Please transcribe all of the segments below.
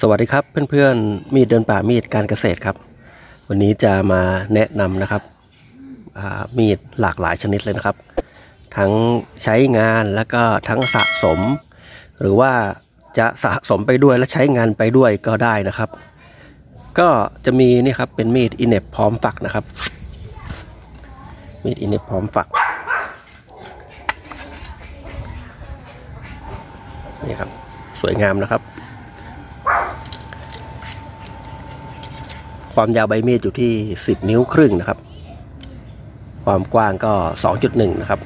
สวัสดีครับเพื่อนๆมีดเดินป่ามีดการเกษตรครับ วันนี้จะมาแนะนำนะครับมีดหลากหลายชนิดเลยนะครับ ทั้งใช้งานแล้วก็ทั้งสะสม หรือว่าจะสะสมไปด้วยและใช้งานไปด้วยก็ได้นะครับ ก็จะมีนี่ครับเป็นมีดอินเนปพร้อมฝักนะครับ มีดอินเนปพร้อมฝักนี่ครับสวยงามนะครับ ความยาวใบมีดอยู่ที่ 10 นิ้วครึ่งนะครับ ความกว้างก็ 2.1 นะครับ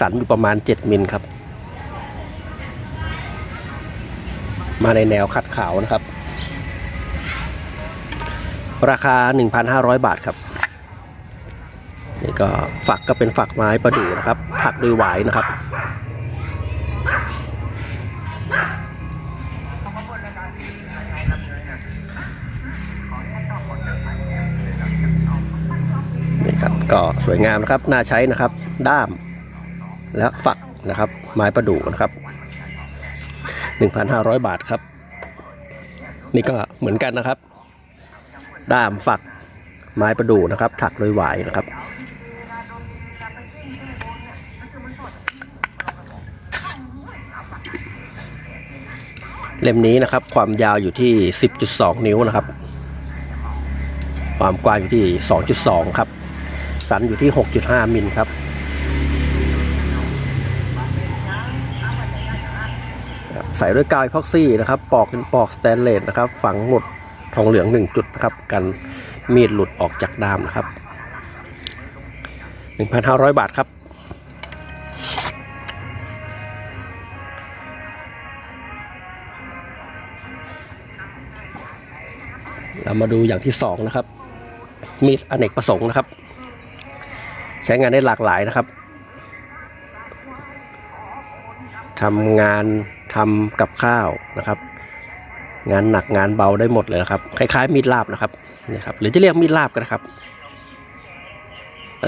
สันอยู่ประมาณ 7 มิลครับ มาในแนวขัดขาวนะครับ ราคา 1,500 บาทครับ นี่ก็ฝักก็เป็นฝักไม้ประดู่นะครับ ถักด้วยหวายนะครับ ก็สวยงามนะครับ น่าใช้นะครับ ด้าม และฝักนะครับ ไม้ประดู่นะครับ 1,500 บาทครับ นี่ก็เหมือนกันนะครับ ด้ามฝักไม้ประดู่นะครับ ถักโดยหวายนะครับเล่มนี้นะครับความยาวอยู่ที่ 10.2 นิ้วนะครับ ความกว้างอยู่ที่ 2.2 ครับ สันอยู่ที่ 6.5 มิลครับใส่ด้วยกาวอีพ็อกซี่นะครับปอกเป็นปอกสแตนเลสนะครับฝังหมุดทองเหลือง 1 จุดนะครับกันมีดหลุดออกจากดามนะครับ 1,500 บาทครับเรามาดูอย่างที่สองนะครับ มีดอเนกประสงค์นะครับ ช้งานได้หลากหลายนะครับทำงานทำกับข้าวนะครับ งานหนักงานเบาได้หมดเลยนะครับ คล้ายๆ มีดลาบนะครับนี่ครับ หรือจะเรียกมีดลาบก็ได้ครับ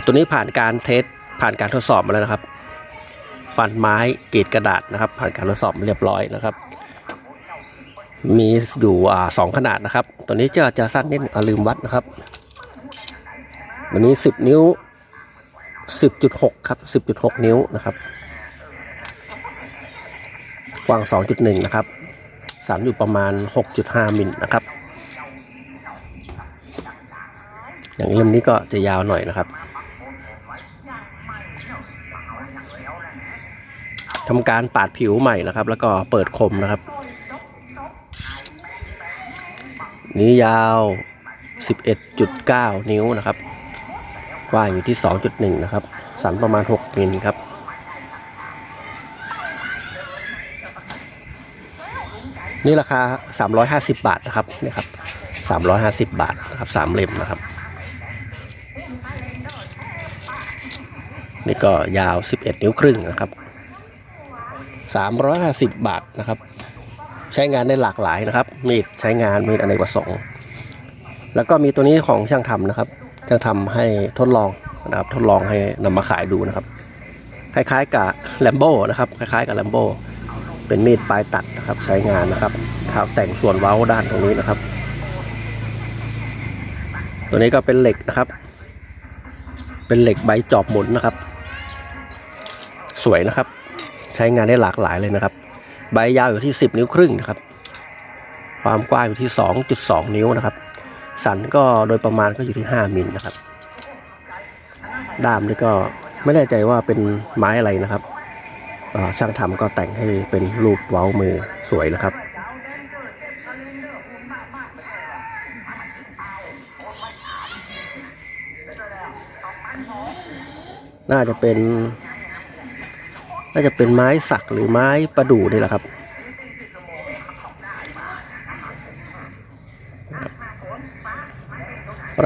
ตัวนี้ผ่านการเทสผ่านการทดสอบมาแล้วนะครับ ฟันไม้กรีดกระดาษนะครับ ผ่านการทดสอบเรียบร้อยนะครับ มีอยู่สองขนาดนะครับ ตัวนี้จะจะสั้นนิดอ่าลืมวัดนะครับ วันนี้ 10 นิ้ว 10.6 ครับ 10.6 นิ้วนะครับ กว้าง 2.1 นะครับ สันอยู่ประมาณ 6.5 มิลนะครับ อย่างเล่มนี้ก็จะยาวหน่อยนะครับทำการปาดผิวใหม่นะครับ แล้วก็เปิดคมนะครับ นี้ยาว 11.9 นิ้วนะครับ กว้างอยู่ที่ 2.1 นะครับ สันประมาณ 6 มิลครับ นี่ราคา 350 บาทนะครับนี่ครับ 350 บาทนะครับสามเล่มนะครับ นี่ก็ยาว 11 นิ้วครึ่งนะครับ 350 บาทนะครับ ใช้งานได้หลากหลายนะครับ มีดใช้งานมีดอเนกประสงค์แล้วก็มีตัวนี้ของช่างทำนะครับ ช่างทำให้ทดลองนะครับทดลองให้นำมาขายดูนะครับ คล้ายๆกับแลมโบ้นะครับคล้ายๆกับแลมโบ้เป็นมีดปลายตัดนะครับใช้งานนะครับทาแต่งส่วนเว้าด้านตรงนี้นะครับ ตัวนี้ก็เป็นเหล็กนะครับ เป็นเหล็กใบจอบหมุนนะครับ สวยนะครับ ใช้งานได้หลากหลายเลยนะครับ ใบยาวอยู่ที่ 10 นิ้วครึ่งนะครับ ความกว้างอยู่ที่ 2.2 นิ้วนะครับ สันก็โดยประมาณก็อยู่ที่ 5 มิลนะครับ ด้ามนี่ก็ไม่แน่ใจว่าเป็นไม้อะไรนะครับช่างทำก็แต่งให้เป็นรูปเว้ามือสวยนะครับ น่าจะเป็น น่าจะเป็นไม้สักหรือไม้ประดู่นี่แหละครับ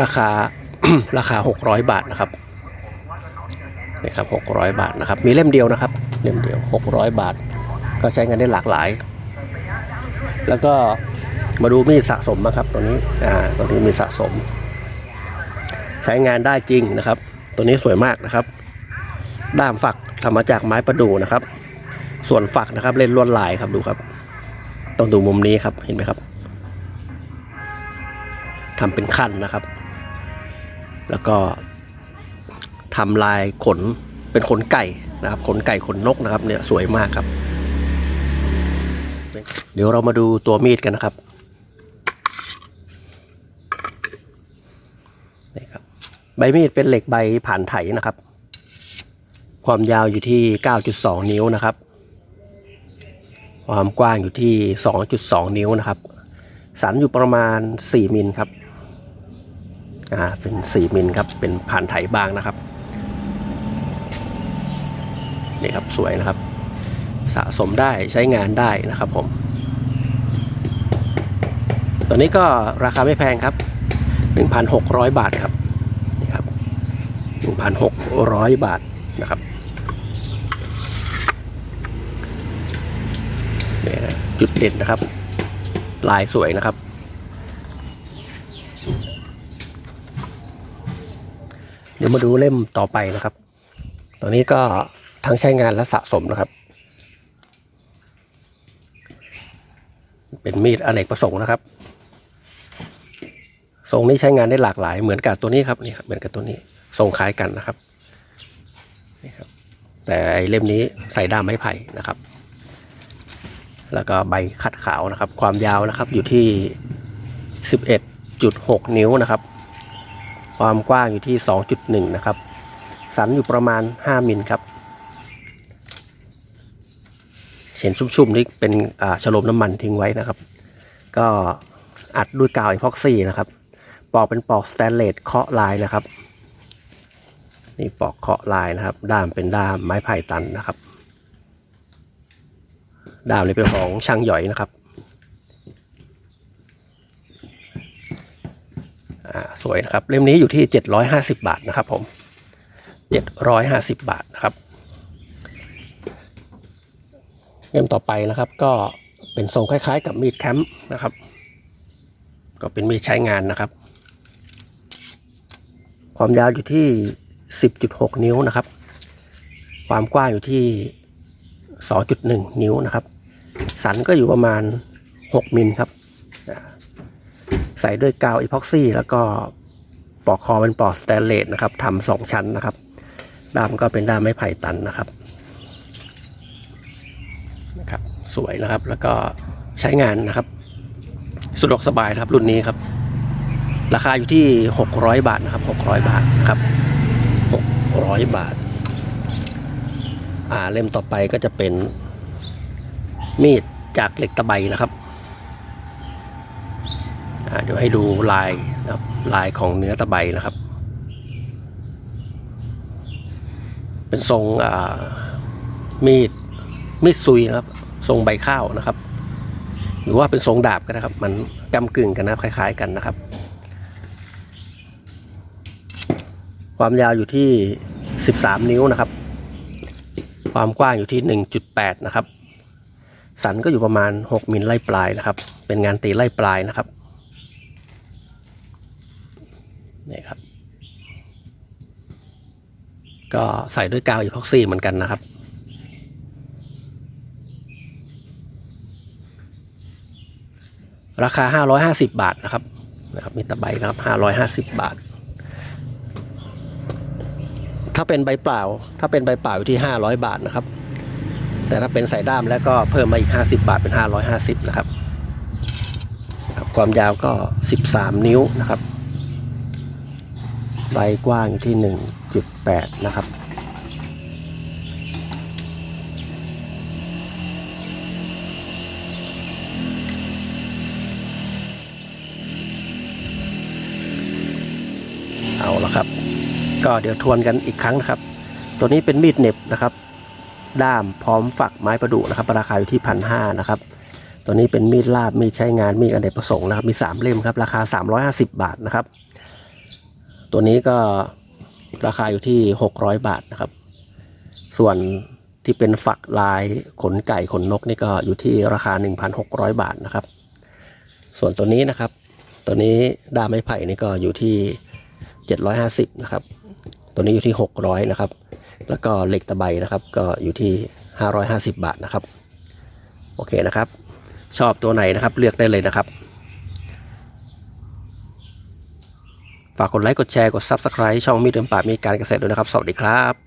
ราคาราคา 600 บาทนะครับนี่ครับ600 บาทนะครับ มีเล่มเดียวนะครับเล่มเดียว 600 บาท ก็ใช้งานได้หลากหลาย แล้วก็มาดูมีดสะสมนะครับตัวนี้อ่าตัวนี้มีสะสม ใช้งานได้จริงนะครับ ตัวนี้สวยมากนะครับ ด้ามฝักทำมาจากไม้ประดู่นะครับ ส่วนฝักนะครับเล่นลวดลายครับดูครับ ต้องดูมุมนี้ครับเห็นไหมครับทำเป็นขั้นนะครับ แล้วก็ทำลายขนเป็นขนไก่นะครับ ขนไก่ขนนกนะครับเนี่ยสวยมากครับ เดี๋ยวเรามาดูตัวมีดกันนะครับนี่ครับใบมีดเป็นเหล็กใบผ่านไถนะครับ ความยาวอยู่ที่ 9.2 นิ้วนะครับ ความกว้างอยู่ที่ 2.2 นิ้วนะครับ สันอยู่ประมาณ 4 มิลครับ อ่าเป็น 4 มิลครับ เป็นผ่านไถบางนะครับ นี่ครับสวยนะครับ สะสมได้ใช้งานได้นะครับผม ตัวนี้ก็ราคาไม่แพงครับ 1,600 บาทครับ นี่ครับ 1,600 บาทนะครับนี่จุดเด่นนะครับ ลายสวยนะครับ ดี๋ยวมาดูเล่มต่อไปนะครับตัวนี้ก็ทั้งใช้งานและสะสมนะครับ เป็นมีดอเนกประสงค์นะครับ ทรงนี้ใช้งานได้หลากหลาย เหมือนกับตัวนี้ครับนี่ครับเหมือนกับตัวนี้ ทรงคล้ายกันนะครับนี่ครับ แต่ไอ้เล่มนี้ใส่ด้ามไม้ไผ่นะครับ แล้วก็ใบขัดขาวนะครับ ความยาวนะครับอยู่ที่ 11.6 นิ้วนะครับ ความกว้างอยู่ที่ 2.1 นะครับ สันอยู่ประมาณ 5 มิลครับเห็นชุ่มๆนี่เป็นฉลมน้ำมันทิ้งไว้นะครับ ก็อัดด้วยกาวอีพ็อกซี่นะครับ ปอกเป็นปอกสแตนเลสเคาะลายนะครับ นี่ปอกเคาะลายนะครับ ด้ามเป็นด้ามไม้ไผ่ตันนะครับ ด้ามนี้เป็นของช่างหย่อยนะครับอ่า สวยนะครับ เล่มนี้อยู่ที่ 750 บาทนะครับผม 750 บาทนะครับ เล่มต่อไปนะครับ ก็เป็นทรงคล้ายๆ กับมีดแคมป์นะครับ ก็เป็นมีดใช้งานนะครับ ความยาวอยู่ที่ 10.6 นิ้วนะครับ ความกว้างอยู่ที่ 2.1 นิ้วนะครับ สันก็อยู่ประมาณ 6 มิลครับ ใส่ด้วยกาวอีพ็อกซี่ แล้วก็ปอกคอเป็นปอกสแตนเลสนะครับทำสองชั้นนะครับด้ามก็เป็นด้ามไม้ไผ่ตันนะครับนะครับ สวยนะครับแล้วก็ใช้งานนะครับสะดวกสบายนะครับรุ่นนี้ครับ ราคาอยู่ที่ 600 บาทนะครับ 600 บาทครับ 600 บาท อ่าเล่มต่อไปก็จะเป็นมีดจากเหล็กตะไบนะครับ เดี๋ยวให้ดูลายนะครับลายของเนื้อตะไบนะครับ เป็นทรงมีดมีดซุยนะครับ ทรงใบข้าวนะครับ หรือว่าเป็นทรงดาบก็ได้ครับ มันกำกึ่งกันนะคล้าย ๆ กันนะครับ ความยาวอยู่ที่ 13 นิ้วนะครับ ความกว้างอยู่ที่ 1.8 นะครับสันก็อยู่ประมาณ 6มิลไล่ปลายนะครับ เป็นงานตีไล่ปลายนะครับ นี่ครับ ก็ใส่ด้วยกาวอีพ็อกซี่เหมือนกันนะครับ ราคา 550 บาทนะครับนะครับมีตะไบนะครับ 550 บาท ถ้าเป็นใบเปล่า ถ้าเป็นใบเปล่าอยู่ที่ 500 บาทนะครับ แต่ถ้าเป็นสายด้ามแล้วก็เพิ่มมาอีก 50 บาทเป็น 550 นะครับครับความยาวก็ 13 นิ้วนะครับ ใบกว้างอยู่ที่ 1.8 นะครับ เอาละครับ ก็เดี๋ยวทวนกันอีกครั้งนะครับ ตัวนี้เป็นมีดเน็บนะครับ ด้ามพร้อมฝักไม้ประดุนะครับ ราคาอยู่ที่พันห้านะครับตัวนี้เป็นมีดลาบมีดใช้งานมีดอเนกประสงค์นะครับ มี 3 เล่มครับ ราคา 350 บาทนะครับ ตัวนี้ก็ราคาอยู่ที่ 600 บาทนะครับ ส่วนที่เป็นฝักลายขนไก่ขนนกนี่ก็อยู่ที่ราคา 1,600 บาทนะครับ ส่วนตัวนี้นะครับ ตัวนี้ด้ามไม้ไผ่นี่ก็อยู่ที่ 750นะครับ ตัวนี้อยู่ที่ 600นะครับ แล้วก็เหล็กตะไบนะครับ ก็อยู่ที่ 550 บาทนะครับ โอเคนะครับ ชอบตัวไหนนะครับเลือกได้เลยนะครับ ฝากกดไลค์กดแชร์กด Subscribe ช่องมีดเดิมป่ามีการเกษตรด้วยนะครับ สวัสดีครับ